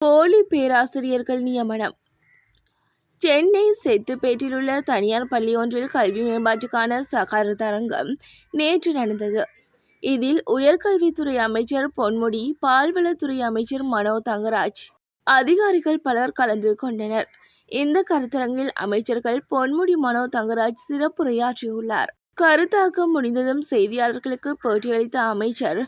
போலி பேராசிரியர்கள் நியமனம். சென்னை செத்துப்பேட்டில் உள்ள தனியார் பள்ளி ஒன்றில் கல்வி மேம்பாட்டுக்கான சகரதரங்கம் நேற்று நடந்தது. இதில் உயர்கல்வித்துறை அமைச்சர் பொன்முடி பால்வளத்துறை அமைச்சர் மனோ தங்கராஜ் அதிகாரிகள் பலர் கலந்து கொண்டனர். இந்த கருத்தரங்கில் அமைச்சர்கள் பொன்முடி மனோ தங்கராஜ் சிறப்புரையாற்றியுள்ளார். கருத்தாக்கம் முடிந்ததும் செய்தியாளர்களுக்கு பேட்டியளித்த அமைச்சர்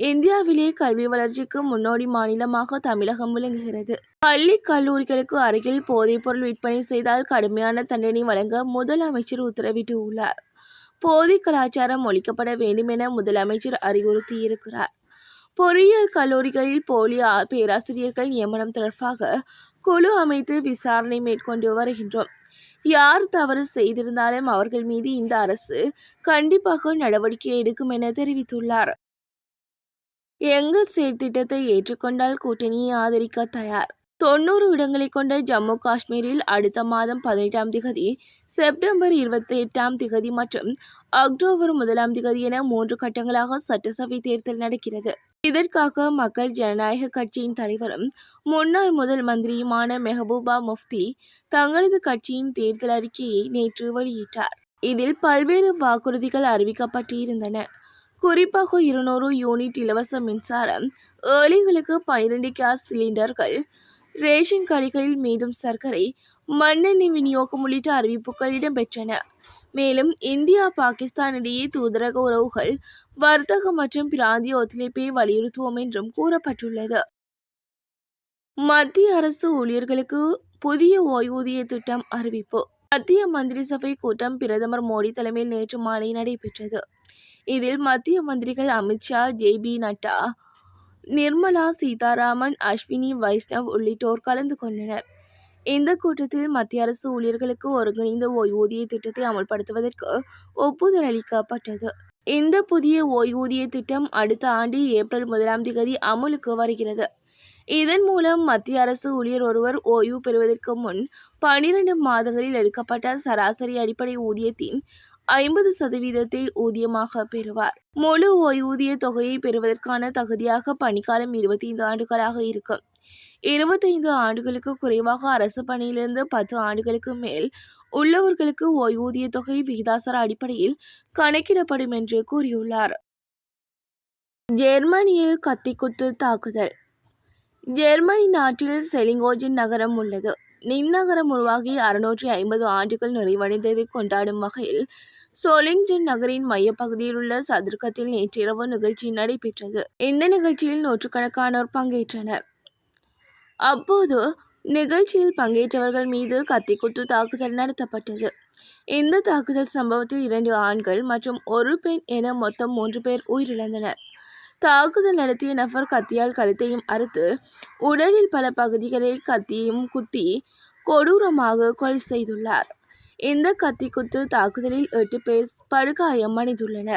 இந்தியாவிலேயே கல்வி வளர்ச்சிக்கு முன்னோடி மாநிலமாக தமிழகம் விளங்குகிறது. பள்ளி கல்லூரிகளுக்கு அருகில் போதைப்பொருள் விற்பனை செய்தால் கடுமையான தண்டனை வழங்க முதலமைச்சர் உத்தரவிட்டுள்ளார். போதை கலாச்சாரம் ஒழிக்கப்பட வேண்டும் என முதலமைச்சர் அறிவுறுத்தியிருக்கிறார். பொறியியல் கல்லூரிகளில் போலி பேராசிரியர்கள் நியமனம் தொடர்பாக குழு அமைத்து விசாரணை மேற்கொண்டு வருகின்றோம். யார் தவறு செய்திருந்தாலும் அவர்கள் மீது இந்த அரசு கண்டிப்பாக நடவடிக்கை எடுக்கும் என தெரிவித்துள்ளார். எங்கள் செயற்திட்டத்தை ஏற்றுக்கொண்டால் கூட்டணியை ஆதரிக்க தயார். தொண்ணூறு இடங்களை கொண்ட ஜம்மு காஷ்மீரில் அடுத்த மாதம் பதினெட்டாம் திகதி செப்டம்பர் இருபத்தி எட்டாம் திகதி மற்றும் அக்டோபர் முதலாம் திகதி என மூன்று கட்டங்களாக சட்டசபை தேர்தல் நடக்கிறது. இதற்காக மக்கள் ஜனநாயக கட்சியின் தலைவரும் முன்னாள் முதல் மந்திரியுமான மெஹபூபா முஃப்தி தங்களது கட்சியின் தேர்தல் அறிக்கையை நேற்று வெளியிட்டார். இதில் பல்வேறு வாக்குறுதிகள் அறிவிக்கப்பட்டிருந்தன. குறிப்பாக இருநூறு யூனிட் இலவச மின்சாரம் ஏழைகளுக்கு பனிரெண்டு கேஸ் சிலிண்டர்கள் ரேஷன் கடைகளில் மீதும் சர்க்கரை மண்ணெண்ணெய் விநியோகம் உள்ளிட்ட அறிவிப்புகள் இடம்பெற்றன. மேலும் இந்தியா பாகிஸ்தான் இடையே தூதரக உறவுகள் வர்த்தகம் மற்றும் பிராந்திய ஒத்துழைப்பை வலியுறுத்துவோம் என்றும் கூறப்பட்டுள்ளது. மத்திய அரசு ஊழியர்களுக்கு புதிய ஓய்வூதிய திட்டம் அறிவிப்பு. மத்திய மந்திரி சபை கூட்டம் பிரதமர் மோடி தலைமையில் நேற்று மாலை நடைபெற்றது. இதில் மத்திய மந்திரிகள் அமித்ஷா ஜே பி நட்டா நிர்மலா சீதாராமன் அஸ்வினி வைஷ்ணவ் உள்ளிட்டோர் கலந்து கொண்டனர். இந்த கூட்டத்தில் மத்திய அரசு ஊழியர்களுக்கு ஒருங்கிணைந்த ஓய்வூதிய திட்டத்தை அமல்படுத்துவதற்கு ஒப்புதல் அளிக்கப்பட்டது. இந்த புதிய ஓய்வூதிய திட்டம் அடுத்த ஆண்டு ஏப்ரல் முதலாம் தேதி அமலுக்கு வருகிறது. இதன் மூலம் மத்திய அரசு ஊழியர் ஒருவர் ஓய்வு பெறுவதற்கு முன் பனிரெண்டு மாதங்களில் எடுக்கப்பட்ட சராசரி அடிப்படை ஊதியத்தின் ஐம்பது சதவீதத்தை ஊதியமாக பெறுவார். முழு ஓய்வூதிய தொகையை பெறுவதற்கான தகுதியாக பணிக்காலம் இருபத்தி ஐந்து ஆண்டுகளாக இருக்கும். இருபத்தைந்து ஆண்டுகளுக்கு குறைவாக அரசு பணியிலிருந்து பத்து ஆண்டுகளுக்கு மேல் உள்ளவர்களுக்கு ஓய்வூதிய தொகை விகிதாசார அடிப்படையில் கணக்கிடப்படும் என்று கூறியுள்ளார். ஜெர்மனியில் கத்திக்குத்து தாக்குதல். ஜெர்மனி நாட்டில் செலிங்கோஜின் நகரம் உள்ளது. நின்னகரம் உருவாகி அறுநூற்றி ஐம்பது ஆண்டுகள் நிறைவடைந்ததை கொண்டாடும் வகையில் சோலிங்ஜன் நகரின் மையப்பகுதியில் உள்ள சதுர்க்கத்தில் நேற்றிரவு நிகழ்ச்சி நடைபெற்றது. இந்த நிகழ்ச்சியில் நூற்றுக்கணக்கானோர் பங்கேற்றனர். அப்போது நிகழ்ச்சியில் பங்கேற்றவர்கள் மீது கத்திக்குத்து தாக்குதல் நடத்தப்பட்டது. இந்த தாக்குதல் சம்பவத்தில் இரண்டு ஆண்கள் மற்றும் ஒரு பெண் என மொத்தம் மூன்று பேர் உயிரிழந்தனர். தாக்குதல் நடத்திய நபர் கத்தியால் கழுத்தையும் அறுத்து உடலில் பல பகுதிகளில் கத்தியும் குத்தி கொடூரமாக கொலை செய்துள்ளார். இந்த கத்திக்குத்து தாக்குதலில் எட்டு பேர் படுகாயம் அடைந்துள்ளனர்